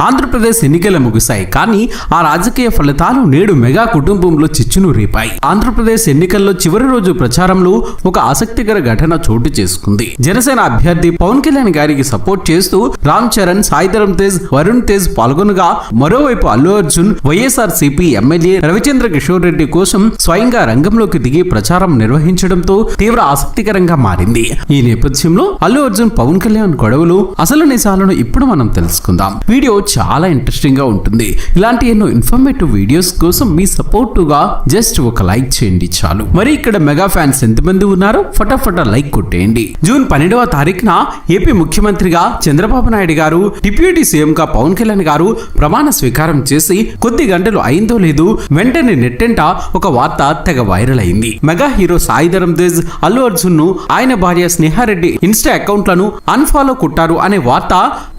ఆంధ్రప్రదేశ్ ఎన్నికలు ముగిశాయి కానీ ఆ రాజకీయ ఫలితాలు నేడు మెగా కుటుంబంలో చిచ్చును రేపాయి. ఆంధ్రప్రదేశ్ ఎన్నికల్లో చివరి రోజు ప్రచారంలో ఒక ఆసక్తికర ఘటన చోటు చేసుకుంది. జనసేన అభ్యర్థి పవన్ కళ్యాణ్ గారికి సపోర్ట్ చేస్తూ రామ్ చరణ్ సాయిధరం తేజ్ వరుణ్ తేజ్ పాల్గొనగా మరోవైపు Allu Arjun YSR CP MLA Ravichandra Kishore Reddy కోసం స్వయంగా రంగంలోకి దిగి ప్రచారం నిర్వహించడంతో తీవ్ర ఆసక్తికరంగా మారింది. ఈ నేపథ్యంలో అల్లు అర్జున్ పవన్ కళ్యాణ్ గొడవలు అసలు నిజాలను ఇప్పుడు మనం తెలుసుకుందాం. వీడియో చాలా ఇంట్రెస్టింగ్గా ఉంటుంది. ఇలాంటి ఎన్నో ఇన్ఫర్మేటివ్ వీడియోస్ కోసం మీ సపోర్టుగా జస్ట్ ఒక లైక్ చేయండి చాలు. మరి ఇక్కడ మెగా ఫ్యాన్స్ ఎంతమంది ఉన్నారో ఫటాఫట లైక్ కొట్టేయండి. జూన్ పన్నెండవ తారీఖున ఏపీ ముఖ్యమంత్రిగా చంద్రబాబు నాయుడు గారు డిప్యూటీ సీఎంగా పవన్ కళ్యాణ్ గారు ప్రమాణ స్వీకారం చేసి కొద్ది గంటలు అయిందో లేదు వెంటనే నెట్టెంట ఒక వార్త తెగ వైరల్ అయింది. మెగా హీరో సాయిధరం తేజ్ అల్లు అర్జున్ను ఆయన భార్య స్నేహారెడ్డి ఇన్స్టా అకౌంట్లను అన్ఫాలో కొట్టారు అనే వార్త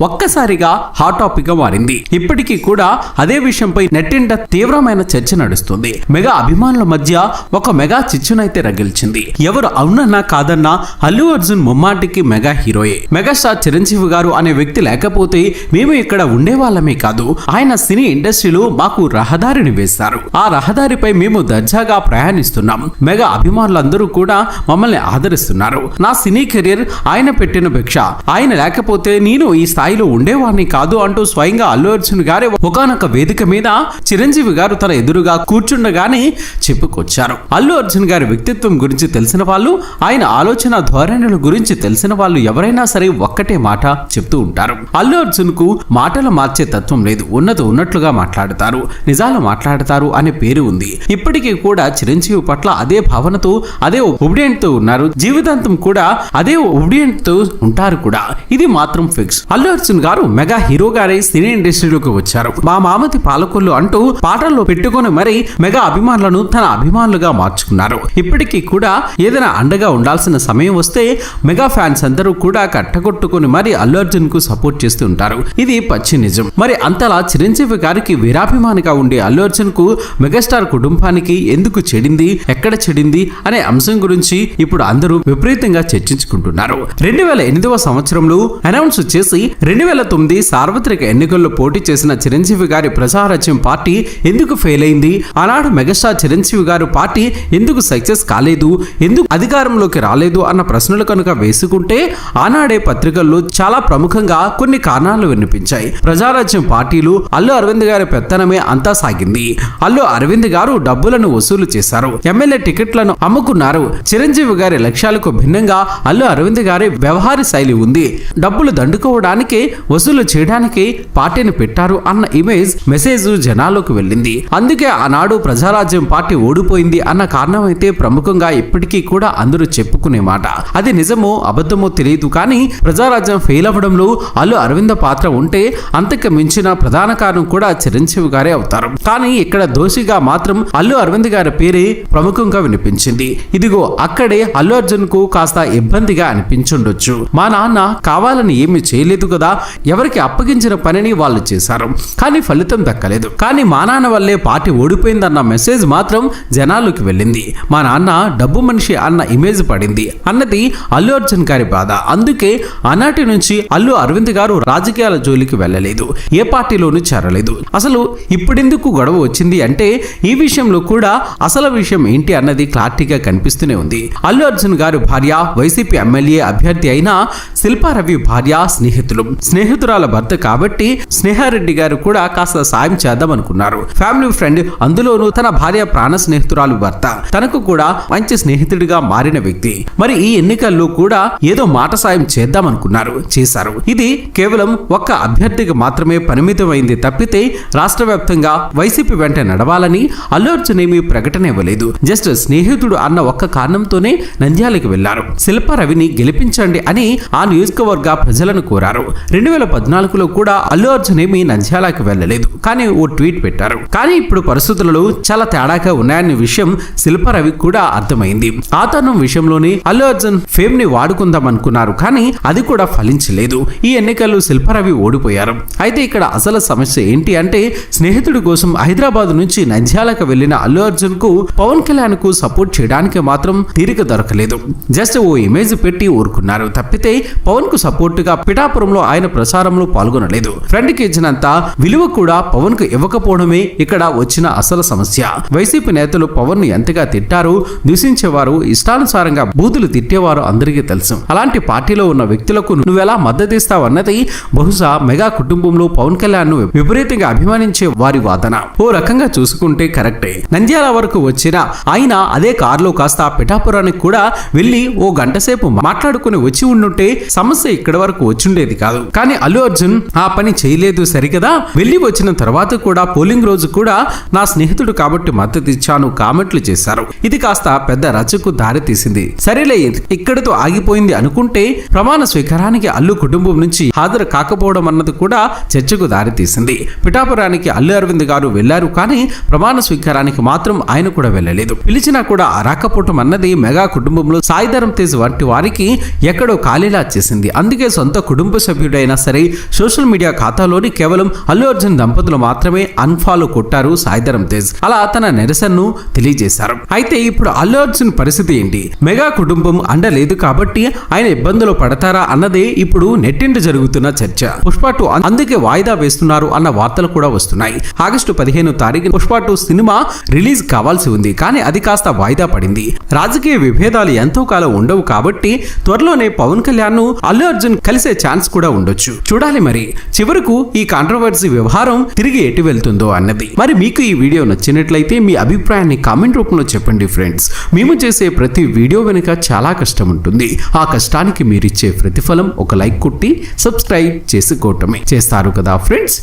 ఒక్కసారిగా హాట్ టాపిక్గా మారింది. ఇప్పటికీ కూడా అదే విషయంపై నెట్టింట తీవ్రమైన చర్చ నడుస్తుంది. మెగా అభిమానుల మధ్య ఒక మెగా చిచ్చునైతే రగిల్చింది. ఎవరు అవునన్నా కాదన్నా అల్లు అర్జున్ ముమ్మాటికి మెగా హీరోయే. మెగాస్టార్ చిరంజీవి గారు అనే వ్యక్తి లేకపోతే మేము ఇక్కడ ఉండేవాళ్ళమే కాదు. ఆయన సినీ ఇండస్ట్రీలో మాకు రహదారిని వేశారు. ఆ రహదారిపై మేము దర్జాగా ప్రయాణిస్తున్నాం. మెగా అభిమానులందరూ కూడా మమ్మల్ని ఆదరిస్తున్నారు. నా సినీ కెరీర్ ఆయన పెట్టిన భిక్ష. ఆయన లేకపోతే నేను ఈ స్థాయిలో ఉండేవాడిని కాదు అంటూ స్వయంగా అల్లు అర్జున్ గారే ఒకనొక వేదిక మీద చిరంజీవి గారు తన ఎదురుగా కూర్చుండగానే చెప్పుకొచ్చారు. అల్లు అర్జున్ గారి వ్యక్తిత్వం గురించి తెలిసిన వాళ్ళు ఆయన ఆలోచన ధోరణుల గురించి తెలిసిన వాళ్ళు ఎవరైనా సరే ఒక్కటే మాట చెప్తూ ఉంటారు. అల్లు అర్జున్కు మాటలు మార్చే తత్వం లేదు ఉన్నది ఉన్నట్లుగా మాట్లాడతారు నిజాలు మాట్లాడతారు అనే పేరు ఉంది. ఇప్పటికీ కూడా చిరంజీవి పట్ల అదే భావనతో అదే ఒబిడియంట్తో ఉన్నారు. జీవితాంతం కూడా అదే ఒబిడియంట్తో ఉంటారు కూడా. ఇది మాత్రం ఫిక్స్ అల్లు అర్జున్ గారు మెగా హీరో గారే సినీ ఇండస్ట్రీలోకి వచ్చారు. మా మామతి పాలకొల్లు అంటూ పాటల్లో పెట్టుకొని మరి మెగా అభిమానులను తన అభిమానులుగా మార్చుకున్నారు. ఇప్పటికీ కూడా ఏదైనా అండగా ఉండాల్సిన సమయం వస్తే మెగా ఫ్యాన్స్ అందరూ కూడా కట్టగొట్టుకుని మరి అల్లు అర్జున్కు సపోర్ట్ చేస్తూ ఉంటారు. ఇది పచ్చి నిజం. మరి అంతలా చిరంజీవి గారికి వీరాభిమానిగా ఉండే అల్లు అర్జున్కు మెగాస్టార్ కుటుంబానికి ఎందుకు చెడింది ఎక్కడ చెడింది అనే అంశం గురించి ఇప్పుడు అందరూ విపరీతంగా చర్చించుకుంటున్నారు. రెండు వేల ఎనిమిదవ సంవత్సరంలో అనౌన్స్ చేసి రెండు వేల తొమ్మిది సార్వత్రిక ఎన్నికల్లో పోటీ చేసిన చిరంజీవి గారి ప్రజారాజ్యం పార్టీ ఎందుకు ఫెయిల్ అయింది? ఆనాడు మెగాస్టార్ చిరంజీవి గారు పార్టీ ఎందుకు సక్సెస్ కాలేదు? ఎందుకు అధికారంలోకి రాలేదు? అన్న ప్రశ్నలు కనుక వేసుకుంటే ఆనాడే పత్రికల్లో చాలా ప్రముఖంగా కొన్ని కారణాలు వినిపించాయి. ప్రజారాజ్యం పార్టీలు అల్లు అరవింద్ గారి పెత్తనమే అంతా సాగింది. అల్లు అరవింద్ గారు డబ్బులను వసూలు చేశారు. ఎమ్మెల్యే టికెట్లను అమ్ముకున్నారు. చిరంజీవి గారి లక్ష్యాలకు భిన్నంగా అల్లు అరవింద్ గారి వ్యవహార శైలి ఉంది. డబ్బులు దండుకోవడానికి వసూలు చేయడానికి పార్టీని పెట్టారు అన్న ఇమేజ్ మెసేజ్ జనాల్లోకి వెళ్ళింది. అందుకే ఆనాడు ప్రజారాజ్యం పార్టీ ఓడిపోయింది అన్న కారణం అయితే ప్రముఖంగా ఇప్పటికీ కూడా అందరూ చెప్పుకునే మాట. అది నిజమో అబద్ధమో తెలియదు కానీ ప్రజారాజ్యం ఫెయిల్ అవ్వడంలో అల్లు అరవింద పాత్ర ఉంటే అంతకు మించిన ప్రధాన కారణం కూడా చిరంజీవి గారే అవుతారు. కానీ ఇక్కడ దోషిగా మాత్రం అల్లు అరవింద్ గారి పేరే ప్రముఖంగా వినిపించింది. ఇదిగో అక్కడే అల్లు అర్జున్కు కాస్త ఇబ్బందిగా అనిపించుండొచ్చు. మా నాన్న కావాలని ఏమి చేయలేదు కదా ఎవరికి అప్పగించిన పని పనిని వాళ్ళు చేశారు. కానీ ఫలితం దక్కలేదు. కానీ మా నాన్న వల్లే పార్టీ ఓడిపోయిందన్న మెసేజ్ మాత్రం జనాలకు వెళ్ళింది. మా నాన్న డబ్బు మనిషి అన్న ఇమేజ్ పడింది. అన్నది అల్లు అర్జున్ గారి బాధ. అందుకే ఆనాటి నుంచి అల్లు అరవింద్ గారు రాజకీయాల జోలికి వెళ్ళలేదు. ఏ పార్టీలోనూ చేరలేదు. అసలు ఇప్పుడెందుకు గొడవ వచ్చింది అంటే ఈ విషయంలో కూడా అసలు విషయం ఏంటి అన్నది క్లారిటీగా కనిపిస్తూనే ఉంది. అల్లు అర్జున్ గారు భార్య వైసీపీ ఎమ్మెల్యే అభ్యర్థి అయిన శిల్పారవి భార్య స్నేహితులు. స్నేహితురాల భర్త కాబట్టి స్నేహారెడ్డి గారు కూడా కాస్త సాయం చేద్దాం అనుకున్నారు ఫ్యామిలీ ఫ్రెండ్ అందులోనూ తన భార్య ప్రాణ స్నేహితురాలు భర్త. తనకు కూడా మంచి స్నేహితుడిగా మారిన వ్యక్తి. మరి ఈ ఎన్నికల్లో కూడా ఏదో మాట సాయం చేద్దాం అనుకున్నారు చేశారు. ఇది కేవలం ఒక్క అభ్యర్థికి మాత్రమే పరిమితమైంది తప్పితే రాష్ట్ర వ్యాప్తంగా వైసీపీ వెంట నడవాలని అల్లు అర్జున్ ఏమీ ప్రకటన ఇవ్వలేదు. జస్ట్ స్నేహితుడు అన్న ఒక్క కారణంతోనే నంద్యాలకు వెళ్ళారు. శిల్ప రవిని గెలిపించండి అని ఆ నియోజకవర్గ ప్రజలను కోరారు. రెండు వేల పద్నాలుగులో కూడా అల్లు అర్జున్ ఏమీ నంద్యాలకు వెళ్ళలేదు. కానీ ఓ ట్వీట్ పెట్టారు. కానీ ఇప్పుడు పరిస్థితులలో చాలా తేడాగా ఉన్నాయనే విషయం శిల్ప రవి కూడా అర్థమైంది. ఆ తరుణం విషయంలోనే అల్లు అర్జున్ ఫేమ్ని వాడుకుందాం అనుకున్నారు. కానీ అది కూడా ఫలించలేదు. ఈ ఎన్నికల్లో శిల్పరవి ఓడిపోయారు. అయితే ఇక్కడ అసలు సమస్య ఏంటి అంటే స్నేహితుడి కోసం హైదరాబాద్ నుంచి నంద్యాలకు వెళ్ళిన అల్లు అర్జున్కు పవన్ కళ్యాణ్కు సపోర్ట్ చేయడానికి మాత్రం తీరిక దొరకలేదు. జస్ట్ ఓ ఇమేజ్ పెట్టి ఊరుకున్నారు. తప్పితే పవన్కు సపోర్ట్గా పిఠాపురంలో ఆయన ప్రచారంలో పాల్గొనలేదు. ఫ్రెండ్కి ఇచ్చినంత విలువ కూడా పవన్కు ఇవ్వకపోవడమే ఇక్కడ వచ్చిన అసలు సమస్య. వైసీపీ నేతలు పవన్ను ఎంతగా తిట్టారు దూషించేవారు ఇష్టానుసారంగా బూతులు తిట్టేవారు అందరికీ తెలుసు. అలాంటి పార్టీలో ఉన్న వ్యక్తులకు నువ్వెలా మద్దతిస్తావు అన్నది బహుశా మెగా కుటుంబంలో పవన్ కళ్యాణ్ను విపరీతంగా అభిమానించే వారి వాదన. ఓ రకంగా చూసుకుంటే కరెక్టే. నంద్యాల వరకు వచ్చిన ఆయన అదే కారులో కాస్త పిఠాపురానికి కూడా వెళ్ళి ఓ గంట సేపు మాట్లాడుకుని వచ్చి ఉండుంటే సమస్య ఇక్కడ వరకు వచ్చిండేది కాదు. కానీ అల్లు అర్జున్ ఆ పని చేయలేదు సరికదా వెళ్ళి వచ్చిన తర్వాత కూడా పోలింగ్ రోజు కూడా నా స్నేహితుడు కాబట్టి మద్దతు ఇచ్చాను కామెంట్లు చేశారు. ఇది కాస్త పెద్ద రచకు దారి తీసింది. సరేలే ఇక్కడితో ఆగిపోయింది అనుకుంటే ప్రమాణ స్వీకారానికి అల్లు కుటుంబం నుంచి హాజరు కాకపోవడం అన్నది కూడా చర్చకు దారితీసింది పిఠాపురానికి అల్లు అరవింద్ గారు వెళ్ళారు కానీ ప్రమాణ స్వీకారానికి మాత్రం ఆయన కూడా వెళ్ళలేదు. పిలిచినా కూడా రాకపోవటం అన్నది మెగా కుటుంబంలో సాయిధరం తేజ్ వంటి వారికి ఎక్కడో ఖాళీలా చేసింది. అందుకే సొంత కుటుంబ సభ్యుడైనా సరే సోషల్ మీడియా ఖాతాలోని కేవలం అల్లు అర్జున్ దంపతులు మాత్రమే అన్ఫాలో కొట్టారు సాయిధరం తేజ్. అలా తన నిరసనను తెలియజేశారు. అయితే ఇప్పుడు అల్లు అర్జున్ పరిస్థితి ఏంటి? మెగా కుటుంబం అండలేదు కాబట్టి ఆయన ఇబ్బందులు పడతారా అన్నదే ఇప్పుడు నెట్టింట జరుగుతున్న చర్చ. పుష్ప టూ అందుకే వాయిదా వేస్తున్నారు అన్న వార్తలు కూడా వస్తున్నాయి. ఆగస్టు పదిహేను తారీఖు పుష్ప టూ సినిమా రిలీజ్ కావాల్సి ఉంది. కానీ అది కాస్త వాయిదా పడింది. రాజకీయ విభేదాలు ఎంతో కాలం ఉండవు కాబట్టి త్వరలోనే పవన్ కళ్యాణ్ను అల్లు అర్జున్ కలిసే ఛాన్స్ కూడా ఉండొచ్చు. చూడాలి మరి. చివరి చివరకు ఈ కాంట్రవర్సీ వ్యవహారం తిరిగి ఎటు వెళ్తుందో అన్నది. మరి మీకు ఈ వీడియో నచ్చినట్లయితే మీ అభిప్రాయాన్ని కామెంట్ రూపంలో చెప్పండి ఫ్రెండ్స్. మేము చేసే ప్రతి వీడియో వెనుక చాలా కష్టం ఉంటుంది. ఆ కష్టానికి మీరిచ్చే ప్రతిఫలం ఒక లైక్ కొట్టి సబ్స్క్రైబ్ చేసుకోవటమే. చేస్తారు కదా ఫ్రెండ్స్?